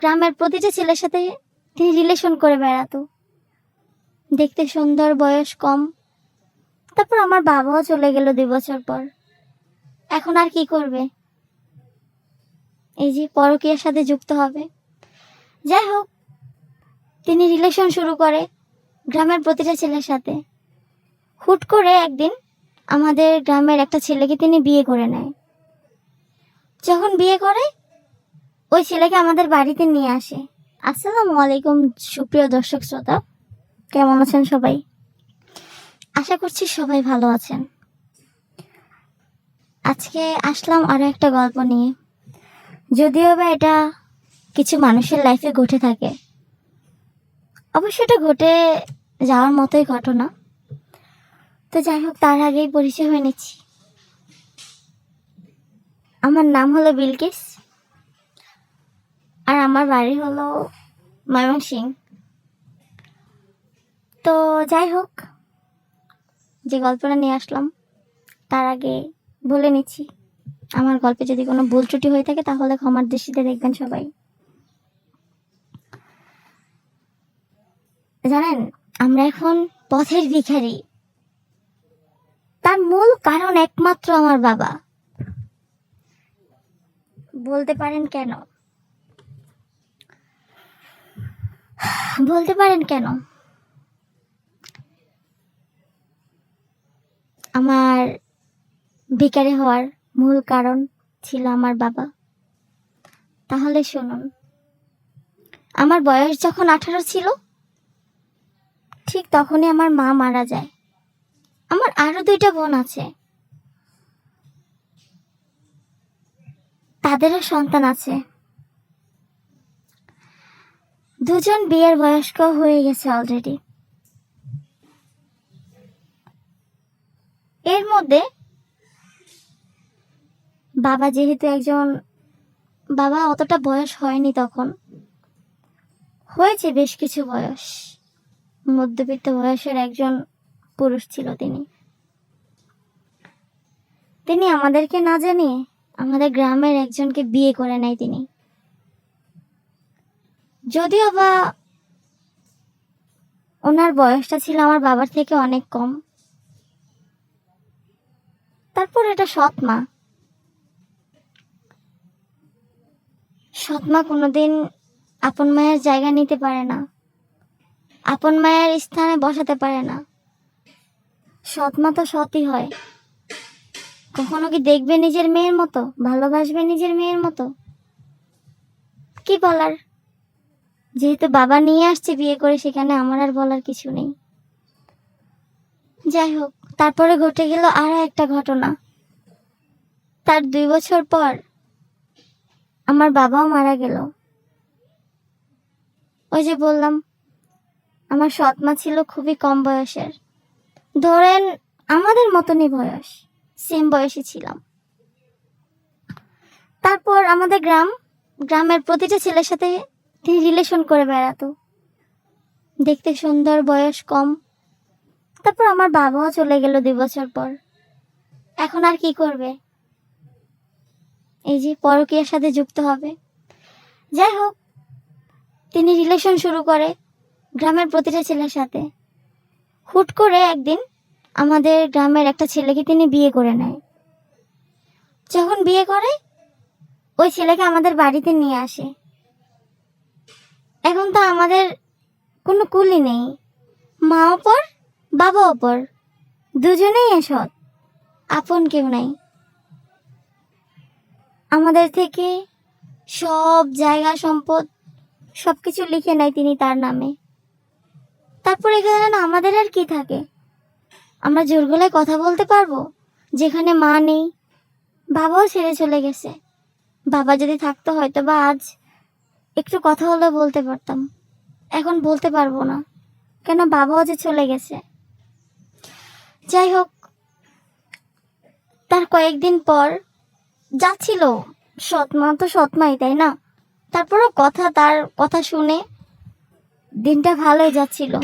গ্রামের প্রতিটা ছেলের সাথে তিনি রিলেশন করে বেড়াতো। দেখতে সুন্দর, বয়স কম। তারপর আমার বাবাও চলে গেল দুই বছর পর। এখন আর কি করবে? এই যে পরকীয়ার সাথে যুক্ত হবে। যাই হোক, তিনি রিলেশন শুরু করে গ্রামের প্রতিটা ছেলের সাথে। হুট করে একদিন আমাদের গ্রামের একটা ছেলেকে তিনি বিয়ে করে নেয়। যখন বিয়ে করে ওই ছেলেকে আমাদের বাড়িতে নিয়ে আসে। আসসালামু আলাইকুম, সুপ্রিয় দর্শক শ্রোতা। কেমন আছেন সবাই? আশা করছি সবাই ভালো আছেন। আজকে আসলাম আরও একটা গল্প নিয়ে। যদিও বা এটা কিছু মানুষের লাইফে ঘটে থাকে। অবশ্য এটা ঘটে যাওয়ার মতোই ঘটনা। তো যাই হোক, তার আগেই পরিচয় হয়ে নিচ্ছি। আমার নাম হলো বিলকিস। আর আমার বাড়ি হলো ময়মনসিং। তো যাই হোক, যে গল্পটা নিয়ে আসলাম, তার আগে বলে নিচ্ছি, আমার গল্পে যদি কোনো ভুল ত্রুটি হয়ে থাকে তাহলে ক্ষমার দৃষ্টিতে দেখবেন সবাই। জানেন, আমরা এখন পথের ভিখারি। তার মূল কারণ একমাত্র আমার বাবা। বলতে পারেন কেন? বলতে পারেন কেন? আমার ভিকারি হওয়ার মূল কারণ ছিল আমার বাবা। তাহলে শুনুন, আমার বয়স যখন আঠারো ছিল, ঠিক তখনই আমার মা মারা যায়। আমার আরও দুইটা বোন আছে। তাদেরও সন্তান আছে। দুজন বিয়ের বয়স্ক হয়ে গেছে অলরেডি এর মধ্যে বাবা যেহেতু একজন, বাবা অতটা বয়স হয়নি তখন। হয়েছে বেশ কিছু বয়স। মধ্যবিত্ত বয়সের একজন পুরুষ ছিল তিনি। তিনি আমাদেরকে না জানিয়ে আমাদের গ্রামের একজনকে বিয়ে করে নেয় তিনি। যদিও বা ওনার বয়সটা ছিল আমার বাবার থেকে অনেক কম। তারপর এটা সৎ মা সৎ মা কোনোদিন আপন মায়ের জায়গা নিতে পারে না। আপন মায়ের স্থানে বসাতে পারে না। সৎ মা তো সৎই হয়। কখনো কি দেখবে নিজের মেয়ের মতো? ভালোবাসবে নিজের মেয়ের মতো? কি বলার? যেহেতু বাবা নিয়ে আসছে বিয়ে করে, সেখানে আমার আর বলার কিছু নেই। যাই হোক, তারপরে ঘটে গেল আরও একটা ঘটনা। তার দুই বছর পর আমার বাবাও মারা গেল। ওই যে বললাম, আমার সৎমা ছিল খুবই কম বয়সের। ধরেন আমাদের মতনই বয়স সেম বয়সী ছিলাম। তারপর আমাদের গ্রাম, গ্রামের প্রতিটা ছেলের সাথে তিনি রিলেশন করে বেড়াতো। দেখতে সুন্দর, বয়স কম। তারপর আমার বাবাও চলে গেল দুই বছর পর। এখন আর কি করবে? এই যে পরকীয়ার সাথে যুক্ত হবে। যাই হোক, তিনি রিলেশন শুরু করে গ্রামের প্রতিটা ছেলের সাথে। হুট করে একদিন আমাদের গ্রামের একটা ছেলেকে তিনি বিয়ে করে নেয়। যখন বিয়ে করে, ওই ছেলেকে আমাদের বাড়িতে নিয়ে আসে। এখন তো আমাদের কোনো কুলি নেই। মা ওপর বাবা ওপর দুজনেই এসৎ আপন কেউ নাই। আমাদের থেকে সব জায়গা সম্পদ সব কিছু লিখে নেয় তিনি তার নামে। তারপর এখানে না আমাদের আর কি থাকে? আমরা জোর গলায় কথা বলতে পারব? যেখানে মা নেই, বাবাও ছেড়ে চলে গেছে। বাবা যদি থাকতো হয়তো বা আজ একটু কথা হলে বলতে পারতাম। এখন বলতে পারব না। কেন বাবাও যে চলে গেছে। যাই হোক, তার কয়েকদিন পর যাচ্ছিল সৎমা তো সৎমাই, তাই না? তারপরও কথা, তার কথা শুনে দিনটা ভালোই যাচ্ছিল।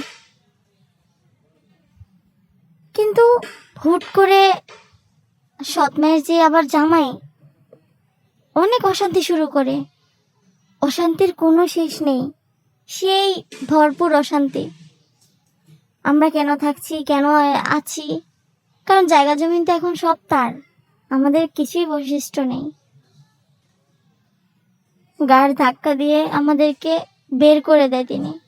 কিন্তু হুট করে সৎমায়ের যে আবার জামাই, অনেক অশান্তি শুরু করে। অশান্তির কোনো শেষ নেই। সেই ভরপুর অশান্তি। আমরা কেন থাকছি, কেন আছি? কারণ জায়গা জমিন তো এখন সব তার। আমাদের কিছুই বৈশিষ্ট্য নেই। গাড় ধাক্কা দিয়ে আমাদেরকে বের করে দেয় তিনি।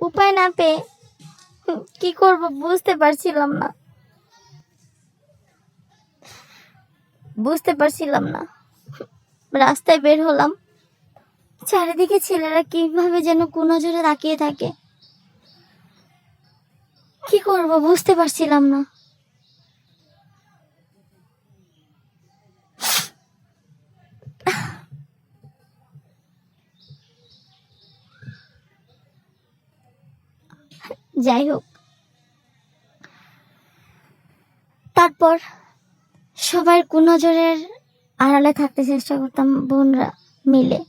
উপায় না পেয়ে কি করব বুঝতে পারছিলাম না। বুঝতে পারছিলাম না। রাস্তায় বের হলাম। চারিদিকে ছেলেরা কীভাবে যেন কুনজরে তাকিয়ে থাকে। কি করব বুঝতে পারছিলাম না। যাই হোক। তারপর সবার কুনজরের আড়ালে থাকতে চেষ্টা করতাম বোনরা মিলে।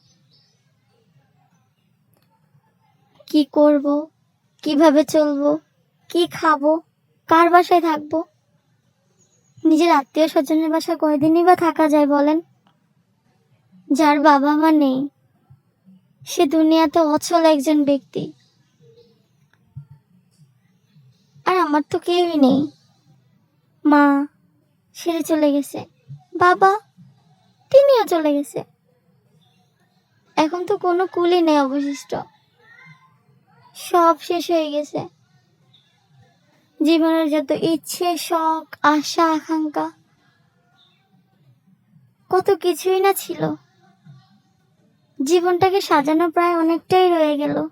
কি করব? কীভাবে চলবো? কি খাব? কার বাসায় থাকব? নিজের আত্মীয় স্বজনের বাসায় কয়দিনই বা থাকা যায় বলেন? যার বাবা মা নেই, সে দুনিয়াতে অচল একজন ব্যক্তি। আর আমার তো কেউই নেই। মা ছেড়ে চলে গেছে। বাবা তিনিও চলে গেছে। এখন তো কোনো কুলি নেই অবশিষ্ট। সব শেষ হয়ে গেছে। জীবনের যত ইচ্ছে, শখ, আশা, আকাঙ্ক্ষা, কত কিছুই না ছিল। জীবনটাকে সাজানো প্রায় অনেকটাই রয়ে গেল।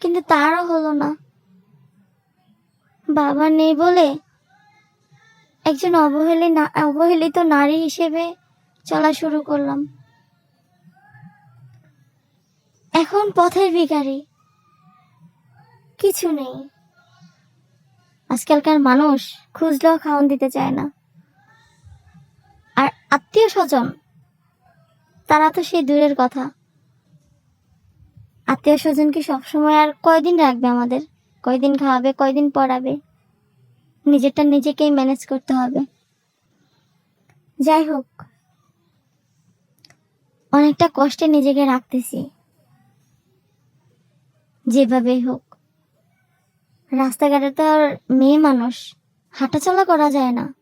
কিন্তু তারও হলো না। বাবা নেই বলে একজন অবহেলি না- অবহেলিত নারী হিসেবে চলা শুরু করলাম। এখন পথের ভিখারি। কিছু নেই। আজকালকার মানুষ খুঁজলেও খাওয়ান দিতে চায় না। আর আত্মীয় স্বজন, তারা তো সেই দূরের কথা। আত্মীয় স্বজন কি সবসময় আর কয়দিন রাখবে আমাদের? কয়দিন খাওয়াবে, কয়দিন পড়াবে? নিজেরটা নিজেকেই ম্যানেজ করতে হবে। যাই হোক অনেকটা কষ্টে নিজেকে রাখতেছি। যেভাবেই হোক। রাস্তাঘাটে তো আর মেয়ে মানুষ, হাঁটাচলা করা যায় না।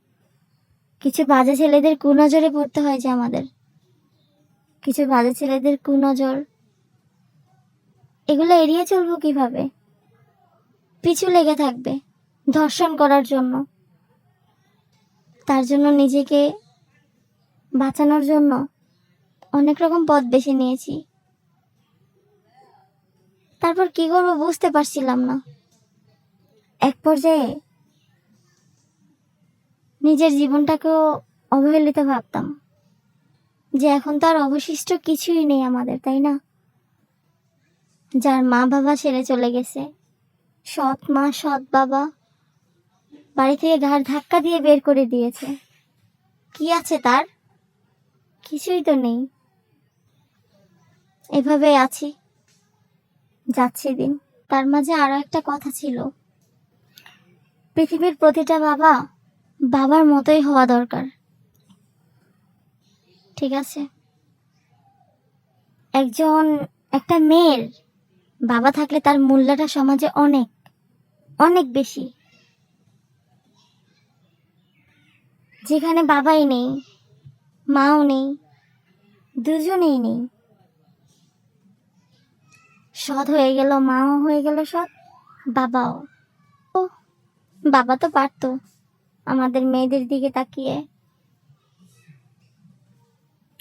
কিছু বাজে ছেলেদের কুনজরে পড়তে হয় যে আমাদের। কিছু বাজে ছেলেদের কুনজর। এগুলো এড়িয়ে চলবো কীভাবে? পিছু লেগে থাকবে ধর্ষণ করার জন্য। তার জন্য নিজেকে বাঁচানোর জন্য অনেক রকম পথ বেছে নিয়েছি। তারপর কি করব বুঝতে পারছিলাম না। এক পর্যায়ে নিজের জীবনটাকেও অবহেলিত ভাবতাম যে এখন তার অবশিষ্ট কিছুই নেই আমাদের, তাই না? যার মা বাবা ছেড়ে চলে গেছে, সৎ মা, সৎ বাবা, বাড়ি থেকে ঘাড় ধাক্কা দিয়ে বের করে দিয়েছে। কি আছে তার? কিছুই তো নেই। এভাবে আছি। যাচ্ছে দিন। তার মাঝে আরও একটা কথা ছিল। পৃথিবীর প্রতিটা বাবা বাবার মতোই হওয়া দরকার। ঠিক আছে? একজন, একটা মেয়ের বাবা থাকলে তার মূল্যটা সমাজে অনেক অনেক বেশি। যেখানে বাবাই নেই, মাও নেই, দুজনেই নেই। সৎ হয়ে গেল, মাও হয়ে গেল সৎ, বাবাও। ও, বাবা তো পারতো আমাদের মেয়েদের দিকে তাকিয়ে।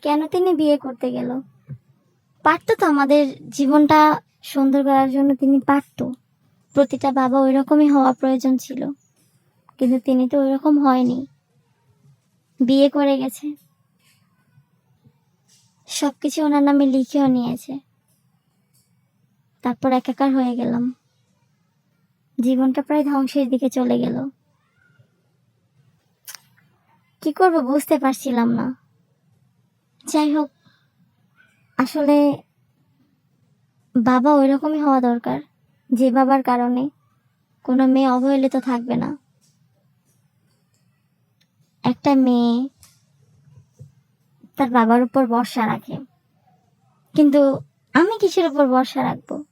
কেন তিনি বিয়ে করতে গেল? পারতো তো আমাদের জীবনটা সুন্দর করার জন্য তিনি পারতো। প্রতিটা বাবা ওই রকমই হওয়া প্রয়োজন ছিল, কিন্তু তিনি তো ওই রকম হয়নি। বিয়ে করে গেছে। সবকিছু ওনার নামে লিখেও নিয়েছে। তারপর একাকার হয়ে গেলাম। জীবনটা প্রায় ধ্বংসের দিকে চলে গেল। কি করব বুঝতে পারছিলাম না। যাই হোক, আসলে বাবা ওই রকমই হওয়া দরকার, যে বাবার কারণে কোনো মেয়ে অবহেলিত থাকবে না। একটা মেয়ে তার বাবার উপর ভরসা রাখে। কিন্তু আমি কিসের উপর ভরসা রাখব?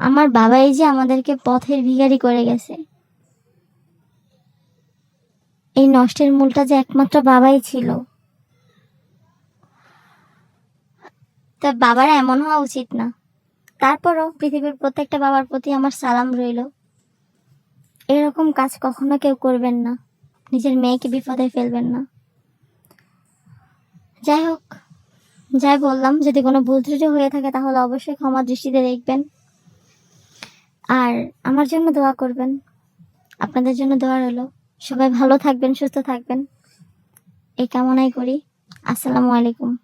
আমার বাবাই যে আমাদেরকে পথের ভিখারি করে গেছে। এই নষ্টের মূলটা যে একমাত্র বাবাই ছিল। তা বাবার এমন হওয়া উচিত না। তারপরও পৃথিবীর প্রত্যেকটা বাবার প্রতি আমার সালাম রইল। এরকম কাজ কখনো কেউ করবেন না। নিজের মেয়েকে বিপদে ফেলবেন না। যাই হোক যাই বললাম, যদি কোনো ভুল ত্রুটি হয়ে থাকে তাহলে অবশ্যই ক্ষমা দৃষ্টিতে দেখবেন। আর আমার জন্য দোয়া করবেন। আপনাদের জন্য দোয়া রইল। সবাই ভালো থাকবেন, সুস্থ থাকবেন। এই কামনাই করি। আসসালামু আলাইকুম।